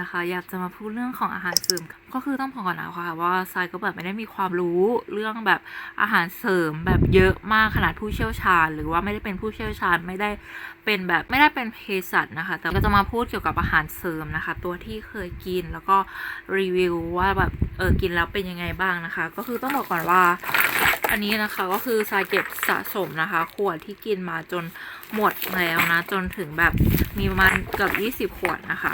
นะคะ อยากจะมาพูดเรื่องของอาหารเสริม ก็คือต้องบอกก่อนนะคะว่าทรายก็แบบไม่ได้มีความรู้เรื่องแบบอาหารเสริมแบบเยอะมากขนาดผู้เชี่ยวชาญ หรือว่าไม่ได้เป็นผู้เชี่ยวชาญไม่ได้เป็นแบบไม่ได้เป็นเภสัชนะคะ แต่ก็จะมาพูดเกี่ยวกับอาหารเสริมนะคะ ตัวที่เคยกินแล้วก็รีวิวว่าแบบเออกินแล้วเป็นยังไงบ้างนะคะ ก็คือต้องบอกก่อนว่าอันนี้นะคะก็คือทรายเก็บสะสมนะคะ ขวดที่กินมาจนหมดแล้วนะ จนถึงแบบมีประมาณเกือบ20 ขวดนะคะ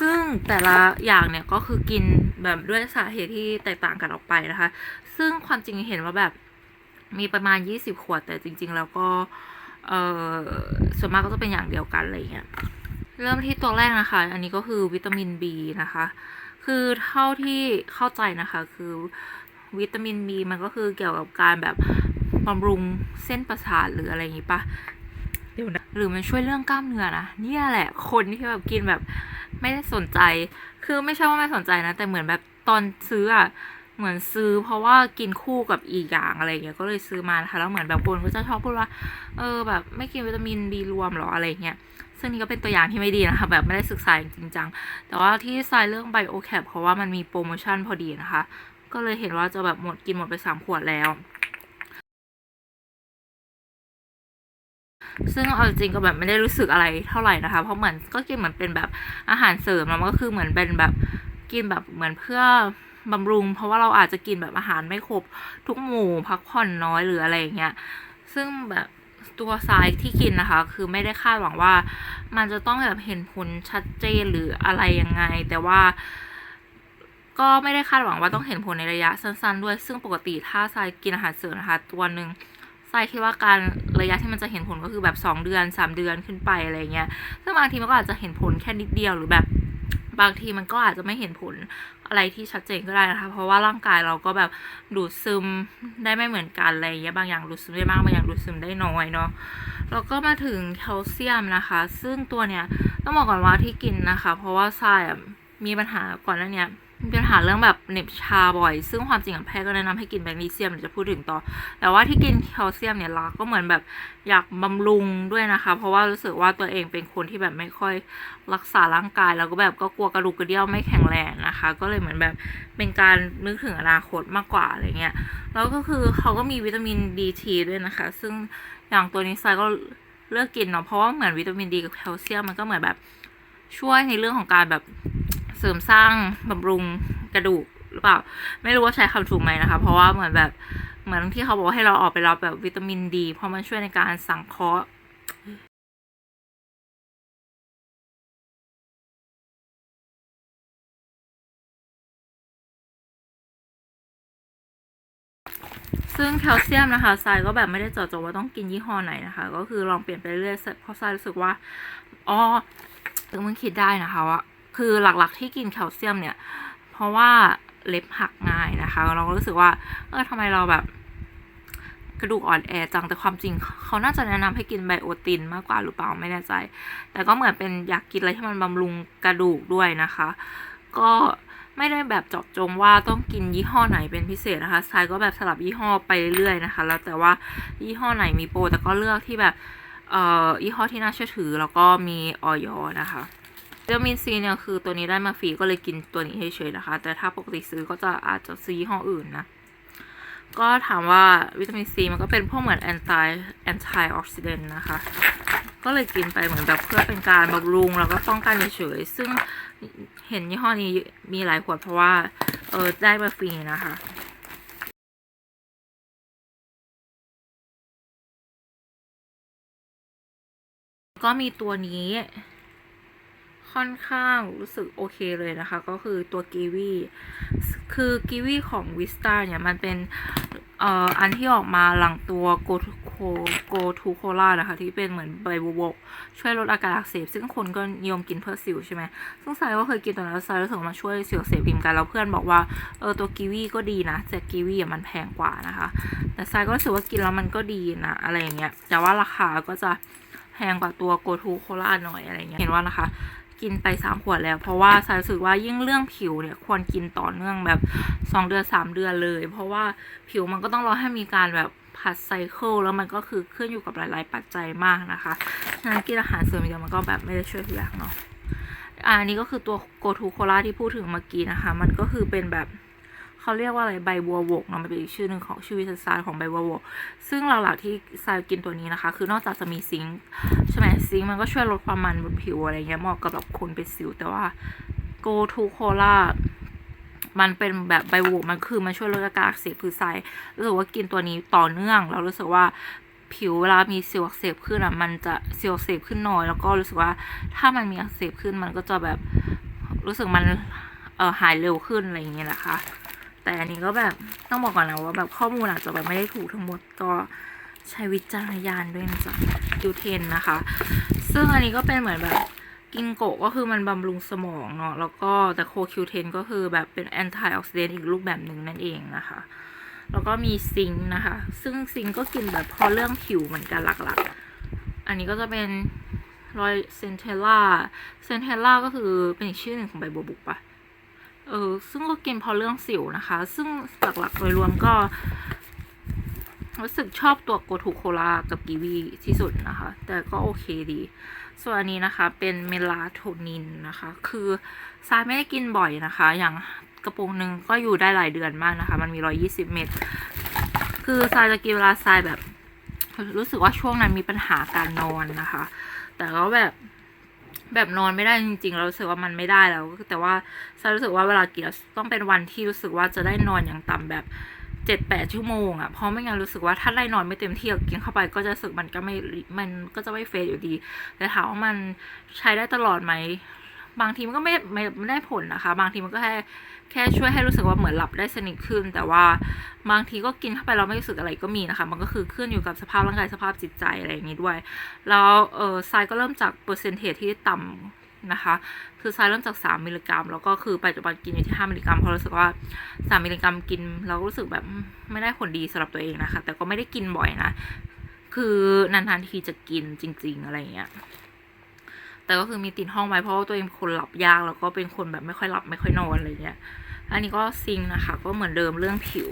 ซึ่งแต่ละอย่างเนี่ยก็คือกินแบบด้วยสาเหตุที่แตกต่างกันออกไปนะคะ ซึ่งความจริงเห็นว่าแบบมีประมาณ 20 ขวด แต่จริง ๆ แล้วก็ เออส่วนมากก็จะเป็นอย่างเดียวกันอะไรเงี้ย เริ่มที่ตัวแรกนะคะ อันนี้ก็คือวิตามิน B นะคะ คือเท่าที่เข้าใจนะคะ คือวิตามิน B มันก็คือเกี่ยวกับการแบบบำรุงเส้นประสาทหรืออะไรอย่างงี้ปะเดี๋ยวนะ หรือมันช่วยเรื่องกล้ามเนื้อนะเนี่ยแหละ คนที่แบบกินแบบไม่ได้สนใจ คือไม่ใช่ว่าไม่สนใจนะ แต่เหมือนแบบตอนซื้ออะเหมือนซื้อเพราะว่ากินคู่กับอีกอย่างอะไรเงี้ยก็เลยซื้อมานะคะแล้วเหมือนแบบคนก็จะชอบพูดว่า เออแบบไม่กินวิตามิน B รวมหรออะไรเงี้ยซึ่งนี่ก็เป็นตัวอย่างที่ไม่ดีนะคะ แบบไม่ได้ศึกษาจริงจัง แต่ว่าที่ทรายเรื่องไบโอแคปเพราะว่ามันมีโปรโมชั่นพอดีนะคะ ก็เลยเห็นว่าจะแบบหมดกินหมดไปสามขวดแล้ว ซึ่งเอาจริงก็แบบไม่ได้รู้สึกอะไรเท่าไหร่นะคะ เพราะเหมือนก็กินเหมือนเป็นแบบอาหารเสริมแล้วมันก็คือเหมือนเป็นแบบกินแบบเหมือนเพื่อบำรุง เพราะว่าเราอาจจะกินแบบอาหารไม่ครบทุกหมู่พักผ่อนน้อยหรืออะไรอย่างเงี้ย ซึ่งแบบตัวทรายที่กินนะคะ คือไม่ได้คาดหวังว่า มันจะต้องแบบเห็นผลชัดเจนหรืออะไรยังไง แต่ว่าก็ไม่ได้คาดหวังว่าต้องเห็นผลในระยะสั้น ๆ ด้วย ซึ่งปกติถ้าทรายกินอาหารเสริมนะคะ ตัวหนึ่ง ทรายคิดว่าการระยะที่มันจะเห็นผลก็คือแบบ 2 เดือน 3 เดือนขึ้นไปอะไรเงี้ย ซึ่งบางทีมันก็อาจจะเห็นผลแค่นิดเดียวหรือแบบบางทีมันก็อาจจะไม่เห็นผลอะไรที่ชัดเจนก็ได้นะคะ เพราะว่าร่างกายเราก็แบบดูดซึมได้ไม่เหมือนกันอะไรเงี้ย บางอย่างดูดซึมได้มากบางอย่างดูดซึมได้น้อยเนาะ แล้วก็มาถึงแคลเซียมนะคะ ซึ่งตัวเนี้ยต้องบอกก่อนว่าที่กินนะคะ เพราะว่าทรายมีปัญหาก่อนหน้าเนี้ย มีปัญหาเรื่องแบบเหน็บชาบ่อย ซึ่งความจริงแพทย์ก็แนะนำให้กินแมกนีเซียมเดี๋ยวจะพูดถึงต่อ แต่ว่าที่กินแคลเซียมเนี่ยเราก็เหมือนแบบอยากบำรุงด้วยนะคะ เพราะว่ารู้สึกว่าตัวเองเป็นคนที่แบบไม่ค่อยรักษาร่างกายแล้วก็แบบก็กลัวกระดูกกระเดี่ยวไม่แข็งแรงนะคะ ก็เลยเหมือนแบบเป็นการนึกถึงอนาคตมากกว่าอะไรเงี้ย แล้วก็คือเขาก็มีวิตามินดีทีด้วยนะคะ ซึ่งอย่างตัวนี้ทรายก็เลือกกินเนาะ เพราะว่าเหมือนวิตามินดีกับแคลเซียมมันก็เหมือนแบบช่วยในเรื่องของการแบบ เสริมสร้างบำรุงกระดูกหรือเปล่า ไม่รู้ว่าใช้คำถูกไหมนะคะ เพราะว่าเหมือนแบบเหมือนที่เขาบอกให้เราออกไปรับแบบวิตามินดีเพราะมันช่วยในการสังเคราะห์ซึ่งแคลเซียมนะคะทรายก็แบบไม่ได้เจาะจงว่าต้องกินยี่ห้อไหนนะคะ ก็คือลองเปลี่ยนไปเรื่อยๆเพราะทรายรู้สึกว่าอ๋อถึงมึงคิดได้นะคะว่า คือหลักๆที่กินแคลเซียมเนี่ย เพราะว่าเล็บหักง่ายนะคะ เราก็รู้สึกว่า เออทำไมเราแบบกระดูกอ่อนแอจังแต่ความจริง เขาน่าจะแนะนำให้กินไบโอตินมากกว่าหรือเปล่าไม่แน่ใจ แต่ก็เหมือนเป็นอยากกินอะไรที่มันบำรุงกระดูกด้วยนะคะ ก็ไม่ได้แบบเจาะจงว่าต้องกินยี่ห้อไหนเป็นพิเศษนะคะทรายก็แบบสลับยี่ห้อไปเรื่อยๆนะคะ แล้วแต่ว่ายี่ห้อไหนมีโปรแต่ก็เลือกที่แบบเอ่อยี่ห้อที่น่าเชื่อถือแล้วก็มีออยนะคะ วิตามินซีเนี่ยคือตัวนี้ได้มาฟรีก็เลยกินตัวนี้เฉยๆนะคะ แต่ถ้าปกติซื้อก็จะอาจจะซื้อยี่ห้ออื่นนะ ก็ถามว่าวิตามินซีมันก็เป็นพวกเหมือนแอนตี้แอนตี้ออกซิเดนต์นะคะ ก็เลยกินไปเหมือนแบบเพื่อเป็นการบำรุงแล้วก็ป้องกันเฉยๆซึ่งเห็นยี่ห้อนี้มีหลายขวดเพราะว่าเออได้มาฟรีนะคะก็มีตัวนี้ ค่อนข้างรู้สึกโอเคเลยนะคะ ก็คือตัวกีวีคือกีวีของวิสตาเนี่ย มันเป็นเอ่ออันที่ออกมาหลังตัวโกทูโคโกทูโคล่านะคะ ที่เป็นเหมือนใบบัวบก ช่วยลดอาการอักเสบ ซึ่งคนก็นิยมกินเพื่อสิวใช่ไหมซึ่งทรายก็เคยกินตัวนั้นแล้วทรายรู้สึกว่ามันช่วยสิวเสบพิมกัน แล้วเพื่อนบอกว่าเออตัวกีวีก็ดีนะ แต่กีวีอะมันแพงกว่านะคะ แต่ทรายก็รู้สึกว่ากินแล้วมันก็ดีนะอะไรอย่างเงี้ยแต่ว่าราคาก็จะแพงกว่าตัวโกทูโคล่าหน่อยอะไรเงี้ยเห็นว่านะคะ กินไปสามขวดแล้ว เพราะว่าทรายรู้สึกว่ายิ่งเรื่องผิวเนี่ยควรกินต่อเนื่องแบบสองเดือนสามเดือนเลย เพราะว่าผิวมันก็ต้องรอให้มีการแบบผัดไซเคิลแล้วมันก็คือขึ้นอยู่กับหลาย ๆ ปัจจัยมากนะคะฉะนั้นกินอาหารเสริมอย่างเดียวมันก็แบบไม่ได้ช่วยทุกอย่างเนาะอะอันนี้ก็คือตัวโกทูโคลาที่พูดถึงเมื่อกี้นะคะ มันก็คือเป็นแบบ เขาเรียกว่าอะไรใบบัวบกเนาะมันเป็นอีกชื่อหนึ่งของชื่อวิทยาสตร์ของใบบัวบกซึ่งหลักๆที่ทรายกินตัวนี้นะคะ คือนอกจากจะมีซิงค์ใช่ไหมซิงค์มันก็ช่วยลดความมันบนผิวอะไรเงี้ยเหมาะกับแบบคนเป็นสิว แต่ว่าโกทูโคลามันเป็นแบบใบบัวมันคือมันช่วยลดอาการอักเสบคือทรายรู้สึกว่ากินตัวนี้ต่อเนื่องแล้วรู้สึกว่าผิวเวลามีสิวอักเสบขึ้นอะ มันจะสิวอักเสบขึ้นน้อย แล้วก็รู้สึกว่าถ้ามันมีอักเสบขึ้นมันก็จะแบบรู้สึกมันเออหายเร็วขึ้นอะไรอย่างเงี้ยนะคะ แต่อันนี้ก็แบบต้องบอกก่อนนะว่าแบบข้อมูลอาจจะแบบไม่ได้ถูกทั้งหมดก็ใช้วิจารณญาณด้วยนะจ๊ะคิวเทนนะคะ ซึ่งอันนี้ก็เป็นเหมือนแบบกินโกะก็คือมันบำรุงสมองเนาะแล้วก็แต่โคคิวเทนก็คือแบบเป็นแอนตี้ออกซิเดนต์อีกรูปแบบหนึ่งนั่นเองนะคะ แล้วก็มีซิงค์นะคะ ซึ่งซิงค์ก็กินแบบพอเรื่องผิวเหมือนกันหลักๆ อันนี้ก็จะเป็นรอยเซนเทล่าเซนเทล่าก็คือเป็นอีกชื่อหนึ่งของใบบัวบุกปะ เออซึ่งก็กินพอเรื่องสิวนะคะ ซึ่งหลักๆโดยรวมก็รู้สึกชอบตัวโกทูโคลากับกีวีที่สุดนะคะ แต่ก็โอเคดี ส่วนอันนี้นะคะเป็นเมลาโทนินนะคะ คือทรายไม่ได้กินบ่อยนะคะ อย่างกระปุกหนึ่งก็อยู่ได้หลายเดือนมากนะคะ มันมีร้อยี่สิบเม็ด คือทรายจะกินเวลาทรายแบบ รู้สึกว่าช่วงนั้นมีปัญหาการนอนนะคะ แต่ก็แบบ แบบนอนไม่ได้จริงๆเรารู้สึกว่ามันไม่ได้แล้ว แต่ว่าทรารู้สึกว่าเวลากินต้องเป็นวันที่รู้สึกว่าจะได้นอนอย่างต่ำแบบเจ็ดแปดชั่วโมงอะ่ะเพราะไม่งั้นรู้สึกว่าถ้าได้นอนไม่เต็มที่กินเข้าไปก็จะรู้สึกมันก็ไม่มันก็จะไม่เฟซอยู่ดี แต่ถามว่ามันใช้ได้ตลอดไหม บางทีมันก็ไม่ไม่ไม่ได้ผลนะคะ บางทีมันก็แค่แค่ช่วยให้รู้สึกว่าเหมือนหลับได้สนิทขึ้น แต่ว่าบางทีก็กินเข้าไปเราไม่รู้สึกอะไรก็มีนะคะ มันก็คือขึ้นอยู่กับสภาพร่างกายสภาพจิตใจอะไรอย่างนี้ด้วย แล้วเออทรายก็เริ่มจากเปอร์เซนเทจที่ต่ำนะคะ คือทรายเริ่มจาก 3 มิลลิกรัม แล้วก็คือปัจจุบันกินอยู่ที่ 5 มิลลิกรัมเพราะรู้สึกว่า 3 มิลลิกรัมกินเรารู้สึกแบบไม่ได้ผลดีสำหรับตัวเองนะคะ แต่ก็ไม่ได้กินบ่อยนะ คือนานๆทีจะกินจริง ๆ อะไรอย่างเงี้ย แต่ก็คือมีติดห้องไว้เพราะว่าตัวเองคนหลับยากแล้วก็เป็นคนแบบไม่ค่อยหลับไม่ค่อยนอนอะไรเงี้ย อันนี้ก็ซิงนะคะ ก็เหมือนเดิมเรื่องผิว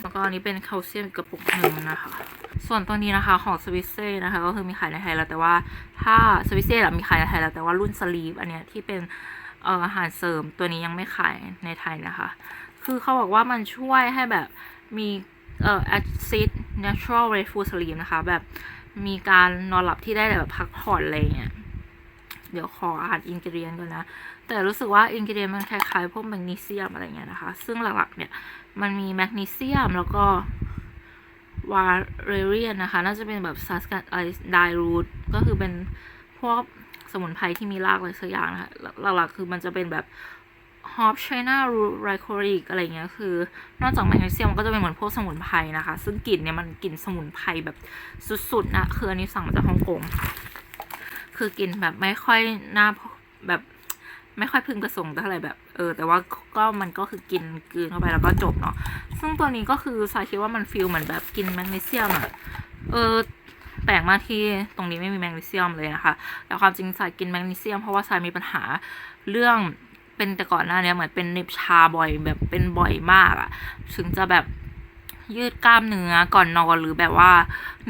แล้วก็อันนี้เป็นแคลเซียมกระปุกหนึ่งนะคะ ส่วนตัวนี้นะคะของสวิสเซ่นะคะ ก็คือมีขายในไทยแล้วแต่ว่าถ้าสวิสเซ่มีขายในไทยแล้วแต่ว่ารุ่นสลีฟอันเนี้ยที่เป็นอาหารเสริมตัวนี้ยังไม่ขายในไทยนะคะ คือเขาบอกว่ามันช่วยให้แบบมีเอ่อ acid natural restful sleep นะคะ แบบมีการนอนหลับที่ได้แบบพักผ่อนอะไรเงี้ย เดี๋ยวขออ่านอินกิเดียนก่อนนะ แต่รู้สึกว่าอินกิเดียนมันคล้ายๆพวกแมกนีเซียมอะไรเงี้ยนะคะ ซึ่งหลักๆเนี่ยมันมีแมกนีเซียมแล้วก็วาเรเรียนนะคะ น่าจะเป็นแบบซัสกันไอไดรูทก็คือเป็นพวกสมุนไพรที่มีรากอะไรสักอย่างนะคะ หลักๆคือมันจะเป็นแบบฮอปไชน่ารูไรโคริกอะไรเงี้ยคือ นอกจากแมกนีเซียมก็จะเป็นเหมือนพวกสมุนไพรนะคะ ซึ่งกลิ่นเนี่ยมันกลิ่นสมุนไพรแบบสุดๆนะคืออันนี้สั่งมาจากฮ่องกง คือกินแบบไม่ค่อยน่าแบบไม่ค่อยพึงประสงค์เท่าไหร่แบบ เออ แต่ว่าก็มันก็คือกินกืนเข้าไปแล้วก็จบเนาะซึ่งตัวนี้ก็คือสายคิดว่ามันฟีลเหมือนแบบกินแมกนีเซียมอะเออแปลกมากที่ตรงนี้ไม่มีแมกนีเซียมเลยนะคะ แต่ความจริงสายกินแมกนีเซียมเพราะว่าสายมีปัญหาเรื่องเป็นแต่ก่อนหน้านี้เหมือนเป็นเน็บชาบ่อยแบบเป็นบ่อยมากอะถึงจะแบบยืดกล้ามเนื้อก่อนนอนหรือแบบว่า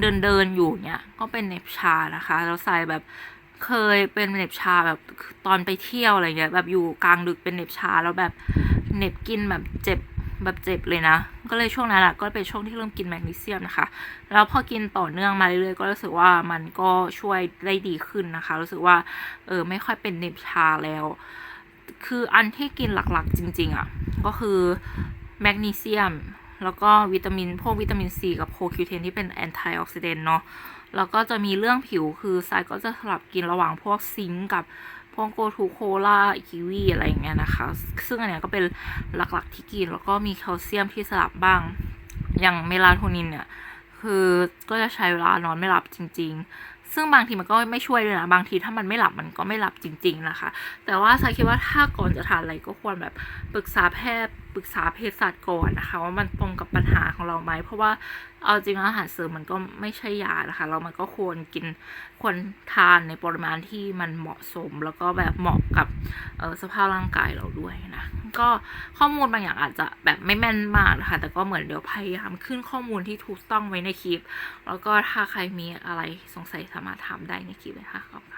เดินเดินอยู่เนี่ยก็เป็นเน็บชานะคะ แล้วสายแบบ เคยเป็นเน็บชาแบบตอนไปเที่ยวอะไรเงี้ยแบบอยู่กลางดึกเป็นเน็บชาแล้วแบบเน็บกินแบบเจ็บแบบเจ็บเลยนะ ก็เลยช่วงนั้นแหละก็เป็นช่วงที่เริ่มกินแมกนีเซียมนะคะ แล้วพอกินต่อเนื่องมาเรื่อยๆ ก็รู้สึกว่ามันก็ช่วยได้ดีขึ้นนะคะ รู้สึกว่าเออไม่ค่อยเป็นเน็บชาแล้ว คืออันที่กินหลักๆจริง ๆอะก็คือแมกนีเซียม แล้วก็วิตามิน พวกวิตามินซีกับโคคิวเทนที่เป็นแอนตี้ออกซิเดนต์เนาะ แล้วก็จะมีเรื่องผิวคือทรายก็จะสลับกินระหว่างพวกซิงกับพวกโกทูโคลาคิวีอะไรอย่างเงี้ยนะคะ ซึ่งอันเนี้ยก็เป็นหลักๆที่กิน แล้วก็มีแคลเซียมที่สลับบ้าง อย่างเมลาโทนินเนี่ย คือก็จะใช้เวลานอนไม่หลับจริง ๆ ซึ่งบางทีมันก็ไม่ช่วยด้วยนะ บางทีถ้ามันไม่หลับมันก็ไม่หลับจริง ๆ นะคะ แต่ว่าทรายคิดว่าถ้าก่อนจะทานอะไรก็ควรแบบปรึกษาแพทย์ปรึกษาเภสัชก่อนนะคะ ว่ามันตรงกับปัญหาของเราไหมเพราะว่าเอาจริงอาหารเสริมมันก็ไม่ใช่ยานะคะแล้วมันก็ควรกินควรทานในปริมาณที่มันเหมาะสม แล้วก็แบบเหมาะกับสภาพร่างกายเราด้วยนะ ก็ข้อมูลบางอย่างอาจจะแบบไม่แม่นมากนะคะแต่ก็เหมือนเดี๋ยวพยายามขึ้นข้อมูลที่ถูกต้องไว้ในคลิป แล้วก็ถ้าใครมีอะไรสงสัยสามารถถามได้ในคลิปเลยค่ะขอบคุณค่ะ